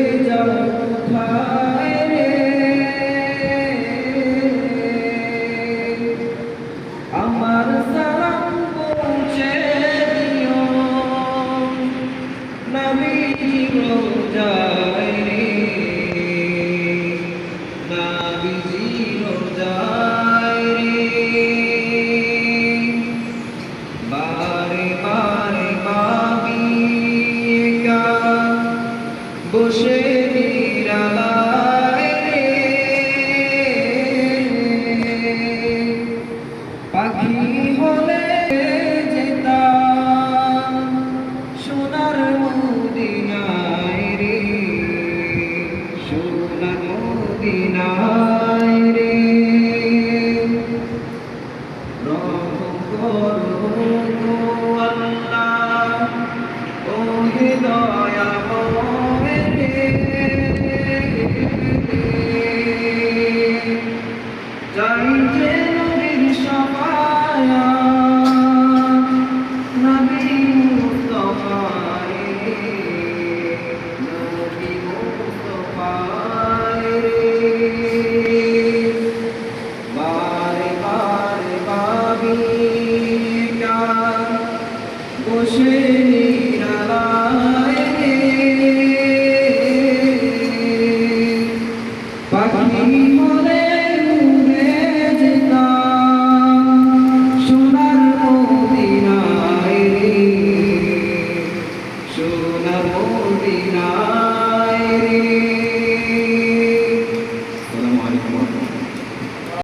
হয়ে যাবে বসে পাখি হলে যেতাম সোনার মদিনায় রে, সোনার মদিনায় রে। রহম করো আল্লাহ ও হৃদয়া বসে